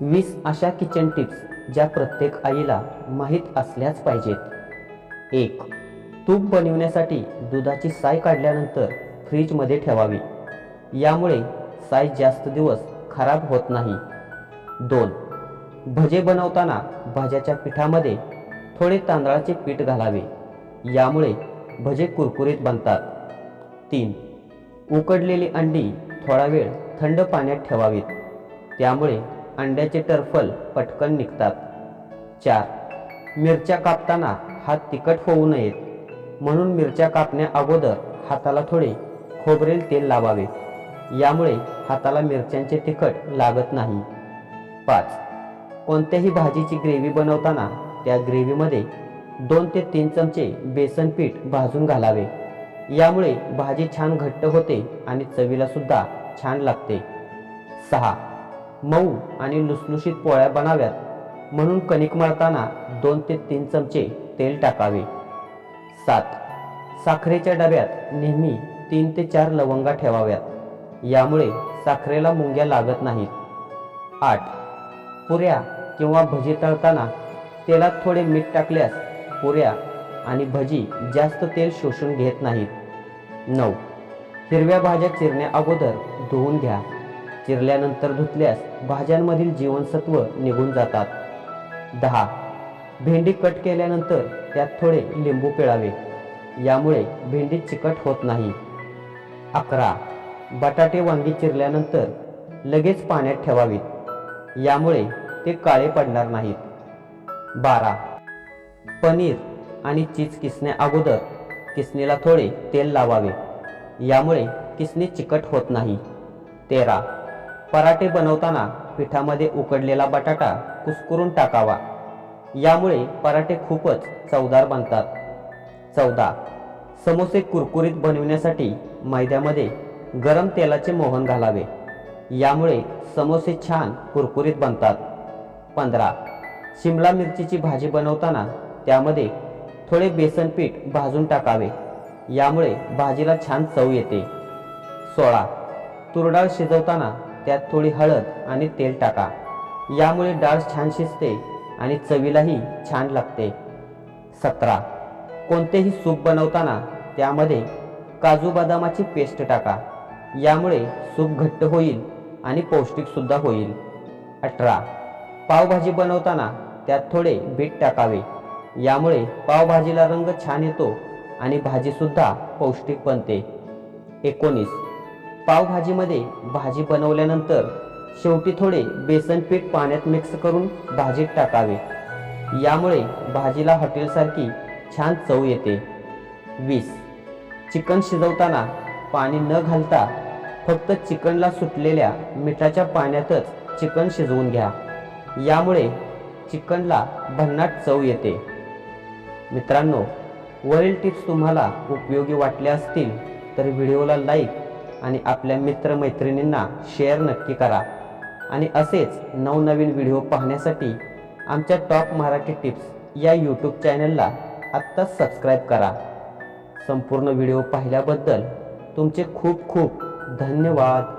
वीस अशा kitchen tips ज्या प्रत्येक आईला माहीत असल्याच पाहिजेत. एक तूप बनविण्यासाठी दुधाची साय काढल्यानंतर फ्रीजमध्ये ठेवावी. यामुळे साय जास्त दिवस खराब होत नाही. दोन भजे बनवताना भाज्याच्या पिठामध्ये थोडे तांदळाचे पीठ घालावे. यामुळे भजे कुरकुरीत बनतात. तीन उकडलेली अंडी थोडा वेळ थंड पाण्यात ठेवावीत. त्यामुळे अंड्याचे टरफल पटकन निघतात. चार मिरच्या कापताना हात तिखट होऊ नयेत. म्हणून मिरच्या कापण्या अगोदर हाताला थोडे खोबरेल तेल लावावे. यामुळे हाताला मिरच्यांचे तिखट लागत नाही. पाच कोणत्याही भाजीची ग्रेव्ही बनवताना त्या ग्रेव्हीमध्ये दोन ते तीन चमचे बेसन पीठ भाजून घालावे. यामुळे भाजी छान घट्ट होते आणि चवीला सुद्धा छान लागते. सहा मऊ आणि लुसलुशीत पोळ्या बनाव्यात. म्हणून कणिक मळताना दोन ते तीन चमचे तेल टाकावे. सात. साखरेच्या डब्यात नेहमी तीन ते चार लवंगा ठेवाव्यात. यामुळे साखरेला मुंग्या लागत नाहीत. आठ. पुऱ्या किंवा भजी तळताना तेलात थोडे मीठ टाकल्यास पुऱ्या आणि भजी जास्त तेल शोषून घेत नाहीत. नऊ. हिरव्या भाज्या चिरण्या अगोदर धुवून घ्या. चिरल्यानंतर धुतल्यास भाज्यांमधील जीवनसत्व निघून जातात. दहा. भेंडी कट केल्यानंतर त्यात थोडे लिंबू पिळावे. यामुळे भेंडी चिकट होत नाही. अकरा. बटाटे वांगी चिरल्यानंतर लगेच पाण्यात ठेवावीत. यामुळे ते काळे पडणार नाहीत. बारा. पनीर आणि चीज किसण्या अगोदर किसणीला थोडे तेल लावावे. यामुळे किसणी चिकट होत नाही. तेरा. पराठे बनवताना पिठामध्ये उकडलेला बटाटा कुस्करून टाकावा. यामुळे पराठे खूपच चवदार बनतात. चौदा. समोसे कुरकुरीत बनविण्यासाठी मैद्यामध्ये गरम तेलाचे मोहन घालावे. यामुळे समोसे छान कुरकुरीत बनतात. पंधरा. शिमला मिरचीची भाजी बनवताना त्यामध्ये थोडे बेसन पीठ भाजून टाकावे. यामुळे भाजीला छान चव येते. सोळा. तुरडाळ शिजवताना त्यात थोडी हळद आणि तेल टाका. यामुळे डाळ छान शिजते आणि चवीलाही छान लागते. सतरा. कोणतेही सूप बनवताना त्यामध्ये काजू बदामाची पेस्ट टाका. यामुळे सूप घट्ट होईल आणि पौष्टिकसुद्धा होईल. अठरा. पावभाजी बनवताना त्यात थोडे बीट टाकावे. यामुळे पावभाजीला रंग छान येतो आणि भाजीसुद्धा पौष्टिक बनते. एकोणीस. पावभाजीमध्ये भाजी बनवल्यानंतर शेवटी थोडे बेसन पीठ पाण्यात मिक्स करून भाजीत टाकावे. यामुळे भाजीला हॉटेलसारखी छान चव येते. वीस. चिकन शिजवताना पाणी न घालता फक्त चिकनला सुटलेल्या मिठाच्या पाण्यातच चिकन शिजवून घ्या. यामुळे चिकनला भन्नाट चव येते. मित्रांनो वरील टिप्स तुम्हाला उपयोगी वाटल्या असतील तर व्हिडिओला लाईक आणि आपल्या मित्रमैत्रिणींना शेअर नक्की करा. आणि असेच नवनवीन व्हिडिओ पाहण्यासाठी आमच्या टॉप मराठी टिप्स या यूट्यूब चॅनलला आत्ताच सबस्क्राईब करा. संपूर्ण व्हिडिओ पाहिल्याबद्दल तुमचे खूप खूप धन्यवाद.